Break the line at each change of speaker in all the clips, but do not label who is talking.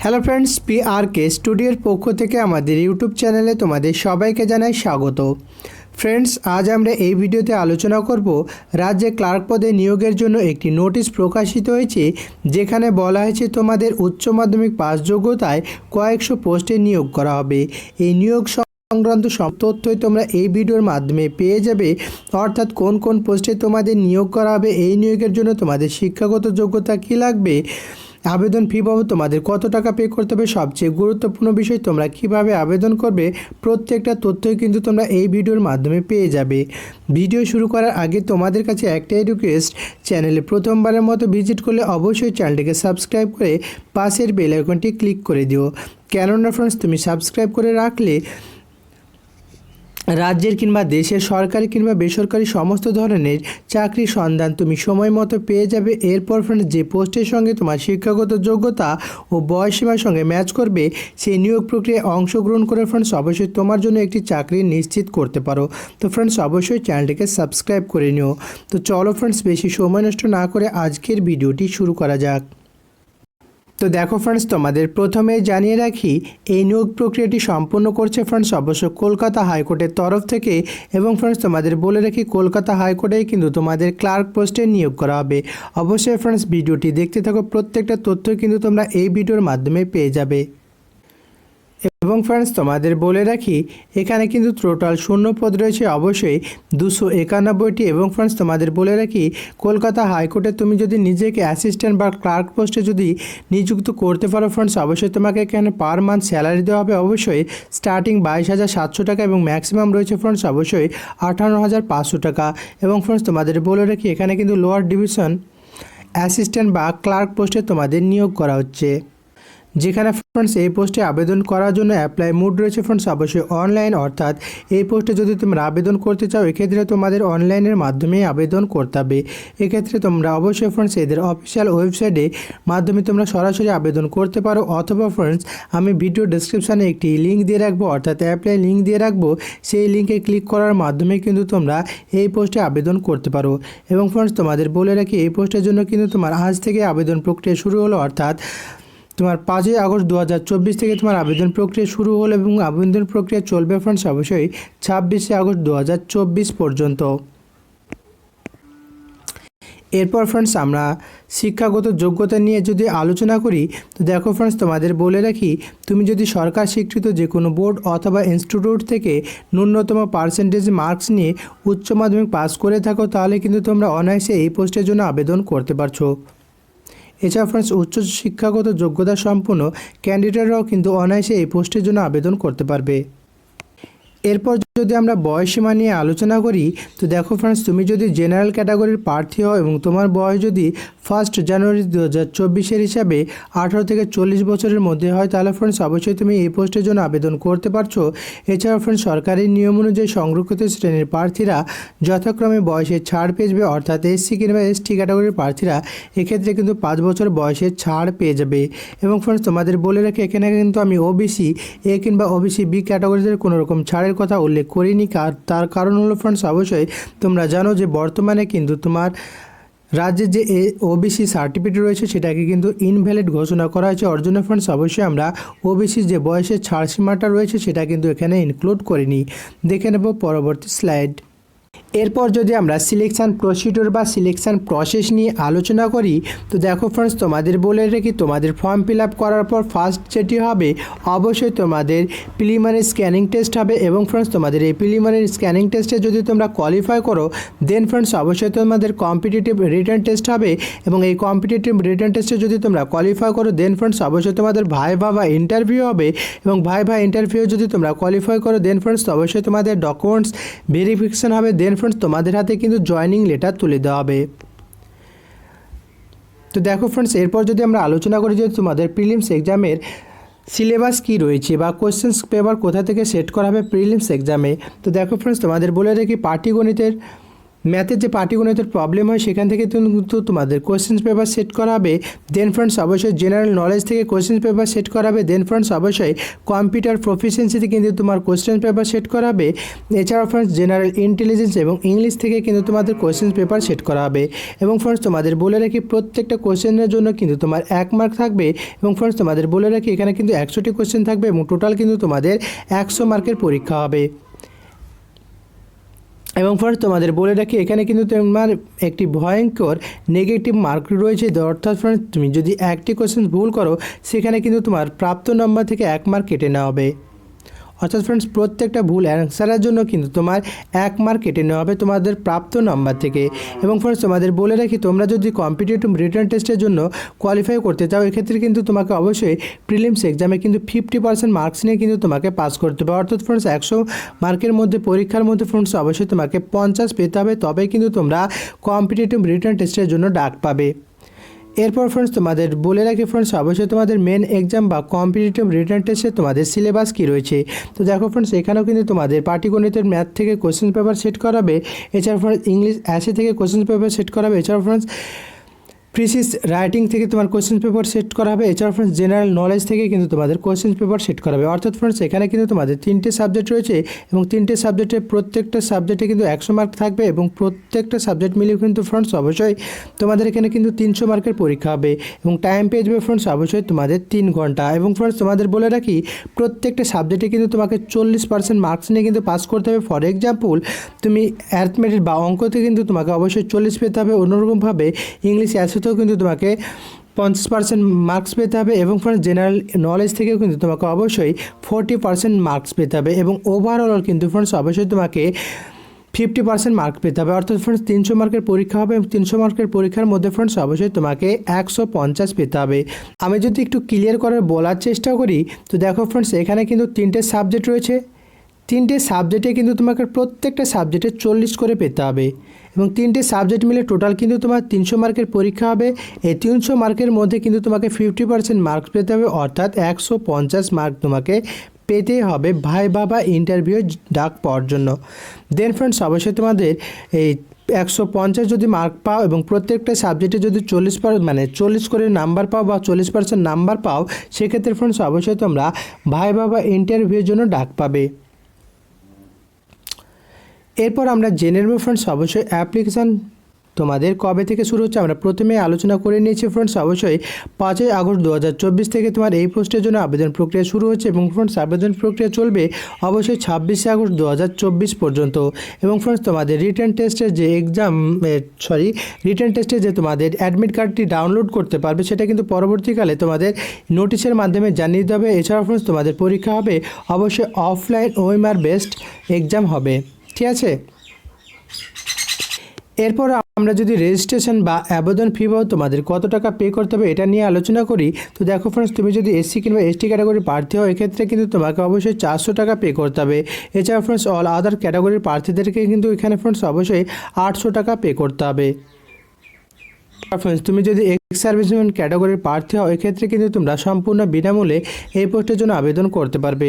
Hello friends P R K স্টুডিওর পক্ষ থেকে আমাদের ইউটিউব চ্যানেলে তোমাদের সবাইকে জানাই স্বাগত। ফ্রেন্ডস আজ আমরা এই ভিডিওতে আলোচনা করব রাজ্যে ক্লার্ক পদে নিয়োগের জন্য একটি নোটিশ প্রকাশিত হয়েছে, যেখানে বলা হয়েছে তোমাদের উচ্চ মাধ্যমিক পাস যোগ্যতায় কয়েকশো পোস্টে নিয়োগ করা হবে। এই নিয়োগ সংক্রান্ত সব তথ্যই তোমরা এই ভিডিওর মাধ্যমে পেয়ে যাবে। অর্থাৎ কোন কোন পোস্টে তোমাদের নিয়োগ করা হবে, এই নিয়োগের জন্য তোমাদের শিক্ষাগত যোগ্যতা কী লাগবে আবেদন ফি বাবদ তোমাদের কত টাকা পে করতে হবে সবচেয়ে গুরুত্বপূর্ণ বিষয় তোমরা কীভাবে আবেদন করবে, প্রত্যেকটা তথ্যই কিন্তু তোমরা এই ভিডিওর মাধ্যমে পেয়ে যাবে। ভিডিও শুরু করার আগে তোমাদের কাছে একটাই রিকোয়েস্ট চ্যানেলে প্রথমবারের মতো ভিজিট করলে অবশ্যই চ্যানেলটিকে সাবস্ক্রাইব করে পাশের বেল আইকনটি ক্লিক করে দিও। কেননা ফ্রেন্ডস তুমি সাবস্ক্রাইব করে রাখলে রাজ্যের কিংবা দেশের সরকারি কিংবা বেসরকারি সমস্ত ধরনের চাকরির সন্ধান তুমি সময় মতো পেয়ে যাবে। এরপর ফ্রেন্ডস যে পোস্টের সঙ্গে তোমার শিক্ষাগত যোগ্যতা ও বয়সীমার সঙ্গে ম্যাচ করবে, সেই নিয়োগ প্রক্রিয়ায় অংশগ্রহণ করে ফ্রেন্ডস অবশ্যই তোমার জন্য একটি চাকরি নিশ্চিত করতে পারো। তো ফ্রেন্ডস অবশ্যই চ্যানেলটিকে সাবস্ক্রাইব করে নিও। তো চলো ফ্রেন্ডস বেশি সময় নষ্ট না করে আজকের ভিডিওটি শুরু করা যাক। তো দেখো ফ্রেন্ডস তোমাদের প্রথমে জানিয়ে রাখি, এই নিয়োগ প্রক্রিয়াটি সম্পূর্ণ করছে ফ্রেন্ডস অবশ্য কলকাতা হাইকোর্টের তরফ থেকে এবং ফ্রেন্ডস তোমাদের বলে রাখি কলকাতা হাইকোর্টেই কিন্তু তোমাদের ক্লার্ক পোস্টে নিয়োগ করা হবে। অবশ্যই ফ্রেন্ডস ভিডিওটি দেখতে থাকো, প্রত্যেকটা তথ্য কিন্তু তোমরা এই ভিডিওর মাধ্যমে পেয়ে যাবে। এবং ফ্রেন্ডস তোমাদের বলে রাখি, এখানে কিন্তু টোটাল শূন্য পদ রয়েছে। অবশ্যই দুশো একানব্বইটি এবং ফ্রেন্ডস তোমাদের বলে রাখি, কলকাতা হাইকোর্টে তুমি যদি নিজেকে অ্যাসিস্ট্যান্ট বা ক্লার্ক পোস্টে যদি নিযুক্ত করতে পারো ফ্রেন্ডস অবশ্যই তোমাকে এখানে পার মান্থ স্যালারি দেওয়া হবে। অবশ্যই স্টার্টিং বাইশ হাজার সাতশো টাকা এবং ম্যাক্সিমাম রয়েছে ফ্রেন্ডস অবশ্যই আঠান্ন হাজার পাঁচশো টাকা। এবং ফ্রেন্ডস তোমাদের বলে রাখি, এখানে কিন্তু লোয়ার ডিভিশন অ্যাসিস্ট্যান্ট বা ক্লার্ক পোস্টে তোমাদের নিয়োগ করা হচ্ছে। যেখানে ফ্রেন্ডস এই পোস্টে আবেদন করার জন্য অ্যাপ্লাই মুড রয়েছে ফ্রেন্ডস অবশ্যই অনলাইন অর্থাৎ এই পোস্টে যদি তোমরা আবেদন করতে চাও, এক্ষেত্রে তোমাদের অনলাইনের মাধ্যমে আবেদন করতে হবে। এক্ষেত্রে তোমরা অবশ্যই ফ্রেন্ডস এদের অফিসিয়াল ওয়েবসাইটে মাধ্যমে তোমরা সরাসরি আবেদন করতে পারো। অথবা ফ্রেন্ডস আমি ভিডিও ডিসক্রিপশানে একটি লিঙ্ক দিয়ে রাখব, অর্থাৎ অ্যাপ্লাই লিঙ্ক দিয়ে রাখব। সেই লিঙ্কে ক্লিক করার মাধ্যমে কিন্তু তোমরা এই পোস্টে আবেদন করতে পারো। এবং ফ্রেন্ডস তোমাদের বলে রাখি, এই পোস্টের জন্য কিন্তু তোমার আজ থেকে আবেদন প্রক্রিয়া শুরু হলো, অর্থাৎ তোমার পাঁচই আগস্ট দু হাজার চব্বিশ থেকে তোমার আবেদন প্রক্রিয়া শুরু হলো এবং আবেদন প্রক্রিয়া চলবে ফ্রেন্ডস অবশ্যই ছাব্বিশে আগস্ট দু হাজার চব্বিশ পর্যন্ত। এরপর ফ্রেন্ডস আমরা শিক্ষাগত যোগ্যতা নিয়ে যদি আলোচনা করি, তো দেখো ফ্রেন্ডস তোমাদের বলে রাখি, তুমি যদি সরকার স্বীকৃত যে কোনো বোর্ড অথবা ইনস্টিটিউট থেকে ন্যূনতম পার্সেন্টেজ মার্কস নিয়ে উচ্চ মাধ্যমিক পাস করে থাকো, তাহলে কিন্তু তোমরা অনায়াসে এই পোস্টের জন্য আবেদন করতে পারছ। এছাড়া ফ্রেন্ডস, উচ্চ শিক্ষাগত যোগ্যতা সম্পন্ন ক্যান্ডিডেটরাও কিন্তু অনায়াসে এই পোস্টের জন্য আবেদন করতে পারবে। এরপর যদি আমরা বয়সীমা নিয়ে আলোচনা করি, তো দেখো ফ্রেন্ডস তুমি যদি জেনারেল ক্যাটাগরির প্রার্থী হও এবং তোমার বয়স যদি ফার্স্ট জানুয়ারি দু হাজার চব্বিশের হিসাবে আঠারো থেকে চল্লিশ বছরের মধ্যে হয়, তাহলে ফ্রেন্ডস অবশ্যই তুমি এই পোস্টের জন্য আবেদন করতে পারছ। এছাড়াও ফ্রেন্ডস সরকারি নিয়ম অনুযায়ী সংরক্ষিত শ্রেণির প্রার্থীরা যথাক্রমে বয়সে ছাড় পেয়ে যাবে, অর্থাৎ এসসি কিংবা এসটি ক্যাটাগরির প্রার্থীরা এক্ষেত্রে কিন্তু পাঁচ বছর বয়সের ছাড় পেয়ে যাবে। এবং ফ্রেন্ডস তোমাদের বলে রাখি, এখানে কিন্তু আমি ওবিসি এ কিংবা ওবিসি বি ক্যাটাগরিদের কোনো রকম ছাড়ের কথা উল্লেখ করিনি, কার, তার কারণ হলো ফ্রেন্ডস অবশ্যই তোমরা জানো যে বর্তমানে কিন্তু তোমার রাজ্যের যে এ ওবিসি সার্টিফিকেট রয়েছে সেটাকে কিন্তু ইনভ্যালিড ঘোষণা করা হয়েছে। ওর জন্য ফ্রেন্ডস অবশ্যই আমরা ওবিসির যে বয়সের ছাড়সীমাটা রয়েছে সেটা কিন্তু এখানে ইনক্লুড করিনি। দেখে নেব পরবর্তী স্লাইড এরপর যদি আমরা সিলেকশান প্রসিডিওর বা সিলেকশান প্রসেস নিয়ে আলোচনা করি, তো দেখো ফ্রেন্ডস তোমাদের বলে রেখি তোমাদের ফর্ম ফিল আপ করার পর ফার্স্ট যেটি হবে, অবশ্যই তোমাদের প্রিলিমিনারি স্ক্যানিং টেস্ট হবে এবং ফ্রেন্ডস তোমাদের এই প্রিলিমিনারি স্ক্যানিং টেস্টে যদি তোমরা কোয়ালিফাই করো দেন ফ্রেন্ডস অবশ্যই তোমাদের কম্পিটিটিভ রিটার্ন টেস্ট হবে এবং এই কম্পিটিটিভ রিটার্ন টেস্টে যদি তোমরা কোয়ালিফাই করো দেন ফ্রেন্ডস অবশ্যই তোমাদের ভাই বা ইন্টারভিউ হবে এবং ভাই ভাই ইন্টারভিউ যদি তোমরা কোয়ালিফাই করো দেন ফ্রেন্ডস অবশ্যই তোমাদের ডকুমেন্টস ভেরিফিকেশন হবে দেন ফ্রেন্ডস তোমাদের হাতে কিন্তু জয়নিং লেটার তুলে দেওয়া হবে। তো দেখো ফ্রেন্ডস এরপর যদি আমরা আলোচনা করি যে তোমাদের প্রিলিমস এক্সামের সিলেবাস কী রয়েছে বা কোয়েশ্চেন্স পেপার কোথা থেকে সেট করা হবে প্রিলিমস এক্সামে তো দেখো ফ্রেন্ডস তোমাদের বলে রাখি পাটিগণিতের ম্যাথের যে পাটিগণিতের প্রবলেম হয়, সেখান থেকে কিন্তু তোমাদের কোশ্চেন্স পেপার সেট করা হবে দেন ফ্রেন্ডস অবশ্যই জেনারেল নলেজ থেকে কোশ্চেন্স পেপার সেট করা হবে দেন ফ্রেন্ডস অবশ্যই কম্পিউটার প্রফিসিয়েন্সিতে কিন্তু তোমার কোশ্চেন পেপার সেট করাবে। এছাড়াও ফ্রেন্ডস জেনারেল ইন্টেলিজেন্স এবং ইংলিশ থেকে কিন্তু তোমাদের কোশ্চেন পেপার সেট করা হবে এবং ফ্রেন্ডস তোমাদের বলে রাখি, প্রত্যেকটা কোশ্চেনের জন্য কিন্তু তোমার এক মার্ক থাকবে। এবং ফ্রেন্ডস তোমাদের বলে রাখি, এখানে কিন্তু একশোটি কোশ্চেন থাকবে এবং টোটাল কিন্তু তোমাদের একশো মার্কের পরীক্ষা হবে। এবং ফার্স্ট তোমাদের বলে রাখি, এখানে কিন্তু তোমার একটি ভয়ঙ্কর নেগেটিভ মার্ক রয়েছে। অর্থাৎ ফ্রেন্ডস তুমি যদি একটি কোশ্চেন ভুল করো, সেখানে কিন্তু তোমার প্রাপ্ত নম্বর থেকে এক মার্ক কেটে নেওয়া হবে। অর্থাৎ ফ্রেন্ডস প্রত্যেকটা ভুল অ্যান্সারের জন্য কিন্তু তোমার এক মার্ক কেটে নেওয়া হবে তোমাদের প্রাপ্ত নাম্বার থেকে। এবং ফ্রেন্ডস তোমাদের বলে রাখি, তোমরা যদি কম্পিটিটিভ রিটার্ন টেস্টের জন্য কোয়ালিফাই করতে চাও, এক্ষেত্রে কিন্তু তোমাকে অবশ্যই প্রিলিমস এক্সামে কিন্তু ফিফটি পার্সেন্ট মার্কস নিয়ে কিন্তু তোমাকে পাস করতে হবে। অর্থাৎ ফ্রেন্ডস একশো মার্কের মধ্যে, পরীক্ষার মধ্যে ফ্রেন্ডস অবশ্যই তোমাকে পঞ্চাশ পেতে হবে, তবেই কিন্তু তোমরা কম্পিটিটিভ রিটার্ন টেস্টের জন্য ডাক পাবে। এরপর ফ্রেন্ডস তোমাদের বলে রাখি ফ্রেন্ডস অবশ্যই তোমাদের মেন এক্সাম বা কম্পিটিটিভ রিটার্ন টেস্টে তোমাদের সিলেবাস কী রয়েছে। তো দেখো ফ্রেন্ডস এখানেও কিন্তু তোমাদের পাটিগণিতের ম্যাথ থেকে কোশ্চেন পেপার সেট করাবে। এছাড়া ফ্রেন্ডস ইংলিশ অ্যাসে থেকে কোশ্চেন পেপার সেট করাবে। এছাড়া ফ্রেন্ডস প্রিসিস রাইটিং থেকে তোমার কোশ্চেন পেপার সেট করা হবে। এছাড়া ফ্রেন্ডস জেনারেল নলেজ থেকে কিন্তু তোমাদের কোশ্চেন পেপার সেট করা হবে। অর্থাৎ ফ্রেন্ডস এখানে কিন্তু তোমাদের তিনটে সাবজেক্ট রয়েছে এবং তিনটে সাবজেক্টে প্রত্যেকটা সাবজেক্টে কিন্তু একশো মার্ক থাকবে এবং প্রত্যেকটা সাবজেক্ট মিলিয়ে কিন্তু ফ্রেন্ডস অবশ্যই তোমাদের এখানে কিন্তু তিনশো মার্কের পরীক্ষা হবে এবং টাইম পেয়ে যাবে ফ্রেন্ডস অবশ্যই তোমাদের তিন ঘণ্টা। এবং ফ্রেন্ডস তোমাদের বলে রাখি, প্রত্যেকটা সাবজেক্টে কিন্তু তোমাকে চল্লিশ পার্সেন্ট মার্কস নিয়ে কিন্তু পাস করতে হবে। ফর এক্সাম্পল তুমি অ্যাথমেটিক বা অঙ্কতে কিন্তু তোমাকে অবশ্যই চল্লিশ পেতে হবে। অন্যরকমভাবে ইংলিশ অ্যাসেতেও কিন্তু তোমাকে পঞ্চাশ পার্সেন্ট মার্কস পেতে হবে এবং ফ্রেন্ডস জেনারেল নলেজ থেকেও কিন্তু তোমাকে অবশ্যই ফোরটি পার্সেন্ট মার্কস পেতে হবে এবং ওভারঅল কিন্তু ফ্রেন্ডস অবশ্যই তোমাকে ফিফটি পার্সেন্ট মার্ক পেতে হবে। অর্থাৎ ফ্রেন্ডস তিনশো মার্কের পরীক্ষা হবে এবং তিনশো মার্কের পরীক্ষার মধ্যে ফ্রেন্ডস অবশ্যই তোমাকে একশো পঞ্চাশ পেতে হবে। আমি যদি একটু ক্লিয়ার করার বলার চেষ্টা করি, তো দেখো ফ্রেন্ডস এখানে কিন্তু তিনটে সাবজেক্ট রয়েছে। তিনটে সাবজেক্টে কিন্তু তোমাকে প্রত্যেকটা সাবজেক্টে চল্লিশ করে পেতে হবে। এবং তিনটে সাবজেক্ট মিলে টোটাল কিন্তু তোমার তিনশো মার্কের পরীক্ষা হবে। এই তিনশো মার্কের মধ্যে কিন্তু তোমাকে ফিফটি পার্সেন্ট মার্কস পেতে হবে, অর্থাৎ একশো পঞ্চাশ মার্ক তোমাকে পেতে হবে ভাই বাবা ইন্টারভিউ ডাক পাওয়ার জন্য। দেন ফ্রেন্ডস অবশ্যই তোমাদের এই একশো পঞ্চাশ যদি মার্ক পাও এবং প্রত্যেকটা সাবজেক্টে যদি চল্লিশ পার মানে চল্লিশ করে নাম্বার পাও বা চল্লিশ পার্সেন্ট নাম্বার পাও, সেক্ষেত্রে ফ্রেন্ডস অবশ্যই তোমরা ভাই বাবা ইন্টারভিউর জন্য ডাক পাবে। এরপর আমরা জেনে নেব ফ্রেন্ডস অবশ্যই অ্যাপ্লিকেশান তোমাদের কবে থেকে শুরু হচ্ছে? আমরা প্রথমে আলোচনা করে নিয়েছি ফ্রেন্ডস অবশ্যই পাঁচই আগস্ট দু হাজার চব্বিশ থেকে তোমার এই পোস্টের জন্য আবেদন প্রক্রিয়া শুরু হচ্ছে এবং ফ্রেন্ডস আবেদন প্রক্রিয়া চলবে অবশ্যই ছাব্বিশে আগস্ট দু হাজার চব্বিশ পর্যন্ত। এবং ফ্রেন্ডস তোমাদের রিটার্ন টেস্টের যে এক্সাম সরি রিটার্ন টেস্টে যে তোমাদের অ্যাডমিট কার্ডটি ডাউনলোড করতে পারবে, সেটা কিন্তু পরবর্তীকালে তোমাদের নোটিশের মাধ্যমে জানিয়ে দেবে এছাড়াও ফ্রেন্ডস তোমাদের পরীক্ষা হবে। অবশ্যই অফলাইন ওয়েমার বেস্ট এক্সাম হবে। ঠিক আছে? এরপর আমরা যদি রেজিস্ট্রেশন বা আবেদন ফি পাও তোমাদের কত টাকা পে করতে হবে এটা নিয়ে আলোচনা করি। তো দেখো ফ্রেন্ডস তুমি যদি এসসি কিংবা এসটি ক্যাটাগরির প্রার্থী হও, এক্ষেত্রে কিন্তু তোমাকে অবশ্যই চারশো টাকা পে করতে হবে। এছাড়া ফ্রেন্ডস অল আদার ক্যাটাগরির প্রার্থীদেরকে কিন্তু এখানে ফ্রেন্ডস অবশ্যই আটশো টাকা পে করতে হবে। ফ্রেন্ডস তুমি যদি এক্স সার্ভিসম্যান ক্যাটাগরির প্রার্থী হও, এক্ষেত্রে কিন্তু তোমরা সম্পূর্ণ বিনামূল্যে এই পোস্টের জন্য আবেদন করতে পারবে।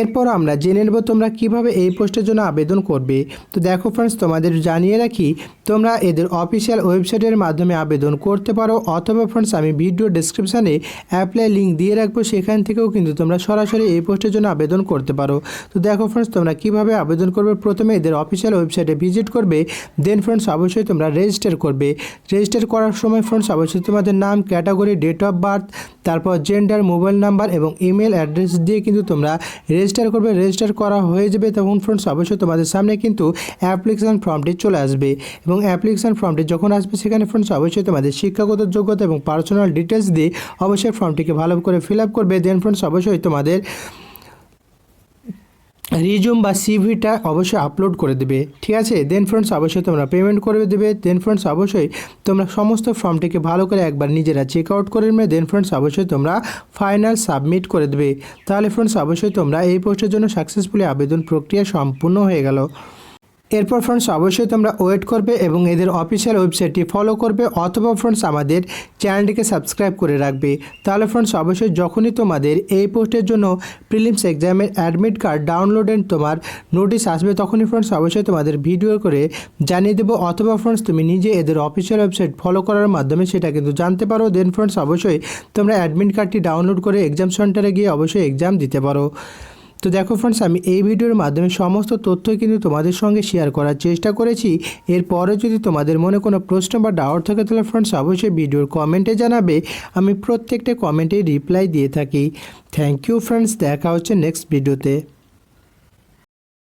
এরপর আমরা জেনে নেব তোমরা কীভাবে এই পোস্টের জন্য আবেদন করবে। তো দেখো ফ্রেন্ডস তোমাদের জানিয়ে রাখি, তোমরা এদের অফিসিয়াল ওয়েবসাইটের মাধ্যমে আবেদন করতে পারো। অথবা ফ্রেন্ডস আমি ভিডিও ডিসক্রিপশানে অ্যাপ্লাই লিঙ্ক দিয়ে রাখব, সেখান থেকেও কিন্তু তোমরা সরাসরি এই পোস্টের জন্য আবেদন করতে পারো। তো দেখো ফ্রেন্ডস তোমরা কীভাবে আবেদন করবে? প্রথমে এদের অফিসিয়াল ওয়েবসাইটে ভিজিট করবে দেন ফ্রেন্ডস অবশ্যই তোমরা রেজিস্টার করবে। রেজিস্টার করার সময় ফ্রেন্ডস অবশ্যই তোমাদের নাম ক্যাটাগরি ডেট অফ বার্থ তারপর জেন্ডার মোবাইল নাম্বার এবং ইমেল অ্যাড্রেস দিয়ে কিন্তু তোমরা রেজিস্টার করবে রেজিস্টার করা হয়ে যাবে তখন ফ্রেন্ডস অবশ্যই তোমাদের সামনে কিন্তু অ্যাপ্লিকেশান ফর্মটি চলে আসবে। এবং অ্যাপ্লিকেশান ফর্মটি যখন আসবে, সেখানে ফ্রেন্ডস অবশ্যই তোমাদের শিক্ষাগত যোগ্যতা এবং পার্সোনাল ডিটেলস দিয়ে অবশ্যই ফর্মটিকে ভালো করে ফিল আপ করবে। দেন ফ্রেন্ডস অবশ্যই তোমাদের রিজুম বা সিভিটা অবশ্যই আপলোড করে দেবে, ঠিক আছে? দেন ফ্রেন্ডস অবশ্যই তোমরা পেমেন্ট করে দেবে। দেন ফ্রেন্ডস অবশ্যই তোমরা সমস্ত ফর্মটিকে ভালো করে একবার নিজেরা চেক আউট করে নেবে। দেন ফ্রেন্ডস অবশ্যই তোমরা ফাইনাল সাবমিট করে দেবে। তাহলে ফ্রেন্ডস অবশ্যই তোমরা এই পোস্টের জন্য সাকসেসফুলি আবেদন প্রক্রিয়া সম্পূর্ণ হয়ে গেল। এরপর ফ্রেন্ডস অবশ্যই তোমরা ওয়েট করবে এবং এদের অফিসিয়াল ওয়েবসাইটটি ফলো করবে অথবা ফ্রেন্ডস আমাদের চ্যানেলটিকে সাবস্ক্রাইব করে রাখবে। তাহলে ফ্রেন্ডস অবশ্যই যখনই তোমাদের এই পোস্টের জন্য প্রিলিমস এক্সামের অ্যাডমিট কার্ড ডাউনলোড ডাউনলোডের তোমার নোটিশ আসবে, তখনই ফ্রেন্ডস অবশ্যই তোমাদের ভিডিও করে জানিয়ে দেবো। অথবা ফ্রেন্ডস তুমি নিজে এদের অফিসিয়াল ওয়েবসাইট ফলো করার মাধ্যমে সেটা কিন্তু জানতে পারো। দেন ফ্রেন্ডস অবশ্যই তোমরা অ্যাডমিট কার্ডটি ডাউনলোড করে এক্সাম সেন্টারে গিয়ে অবশ্যই এক্সাম দিতে পারো। তো দেখো ফ্রেন্ডস আমি এই ভিডিওর মাধ্যমে সমস্ত তথ্য কিন্তু তোমাদের সঙ্গে শেয়ার করার চেষ্টা করেছি। এরপরে যদি তোমাদের মনে কোনো প্রশ্ন বা ডাউট থাকে, তাহলে ফ্রেন্ডস অবশ্যই ভিডিওর কমেন্টে জানাবে। আমি প্রত্যেকটা কমেন্টে রিপ্লাই দিয়ে থাকি। থ্যাংক ইউ ফ্রেন্ডস দেখা হচ্ছে নেক্সট ভিডিওতে